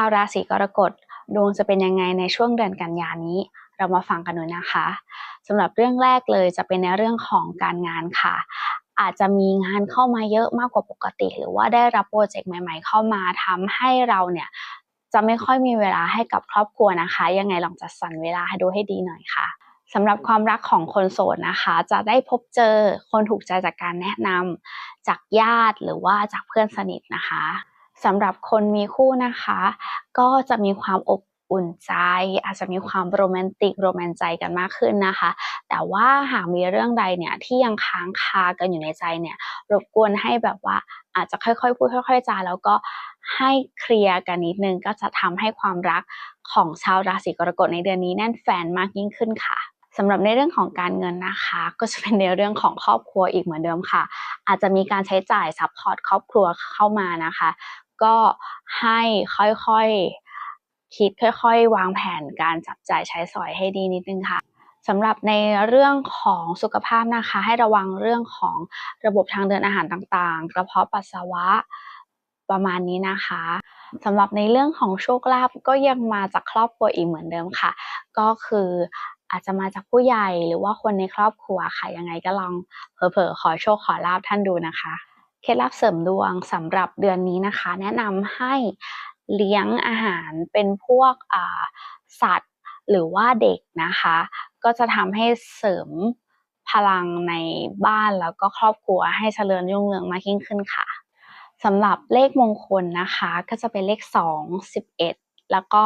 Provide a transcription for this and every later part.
าวราศีกรกฎดวงจะเป็นยังไงในช่วงเดือนกันยานี้ เรามาฟังกันดูนะคะสำหรับเรื่องแรกเลยจะเป็นในเรื่องของการงานค่ะ อาจจะมีงานเข้ามาเยอะมากกว่าปกติ หรือว่าได้รับโปรเจกต์ใหม่ ๆ เข้ามาทำให้เราเนี่ยจะไม่ค่อยมีเวลาให้กับครอบครัวนะคะ ยังไงลองจัดสรรเวลาให้ดูให้ดีหน่อยค่ะสำหรับความรักของคนโสดนะคะ จะได้พบเจอคนถูกใจจากการแนะนำจากญาติหรือว่าจากเพื่อนสนิทนะคะ สำหรับคนมีคู่นะคะ ก็จะมีความอบอุ่นใจ อาจจะมีความโรแมนติกโรแมนใจกันมากขึ้นนะคะ แต่ว่าหากมีเรื่องใดเนี่ยที่ยังค้างคากันอยู่ในใจเนี่ยรบกวนให้แบบว่าอาจจะค่อยๆพูดค่อย ๆจาแล้วก็ให้เคลียร์กันนิดนึงก็จะทำให้ความรักของชาวราศีกรกฎในเดือนนี้แน่นแฟนมากยิ่งขึ้นค่ะสำหรับในเรื่องของการเงินนะคะ ก็จะเป็นในเรื่องของครอบครัวอีกเหมือนเดิมค่ะ อาจจะมีการใช้จ่ายซัพพอร์ตครอบครัวเข้ามานะคะ ก็ให้ค่อยๆคิดค่อย ๆ วางแผนการจับจ่ายใช้สอยให้ดีนิดนึงค่ะสำหรับในเรื่องของสุขภาพนะคะ ให้ระวังเรื่องของระบบทางเดินอาหารต่างๆ กระเพาะปัสสาวะประมาณนี้นะคะสำหรับในเรื่องของโชคลาภก็ยังมาจากครอบครัวอีกเหมือนเดิมค่ะ ก็คืออาจจะมาจากผู้ใหญ่หรือว่าคนในครอบครัวค่ะยังไงก็ลองเผลอๆขอโชคขอลาบท่านดูนะคะ คล็ดลับเสริมดวงสำหรับเดือนนี้นะคะ แนะนำให้เลี้ยงอาหารเป็นพวกสัตว์หรือว่าเด็กนะคะ ก็จะทำให้เสริมพลังในบ้านแล้วก็ครอบครัวให้เจริญรุ่งเรืองมากยิ่งขึ้นค่ะสำหรับเลขมงคลนะคะ ก็จะเป็นเลข 2 11 แล้วก็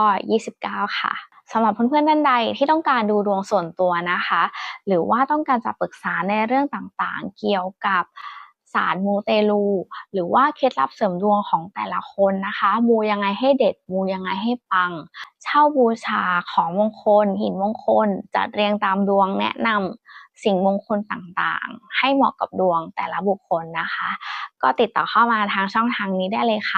29 ค่ะสำหรับเพื่อนๆท่านใดที่ต้องการดูดวงส่วนตัวนะคะ หรือว่าต้องการจะปรึกษาในเรื่องต่างๆ เกี่ยวกับ ศาสตร์มูเตลู หรือว่าเคล็ดลับเสริมดวงของแต่ละคนนะคะ มูยังไงให้เด็ด มูยังไงให้ปัง เช่าบูชาของมงคล หินมงคล จัดเรียงตามดวงแนะนำสิ่งมงคลต่างๆ ให้เหมาะกับดวงแต่ละบุคคลนะคะ ก็ติดต่อเข้ามาทางช่องทางนี้ได้เลยค่ะ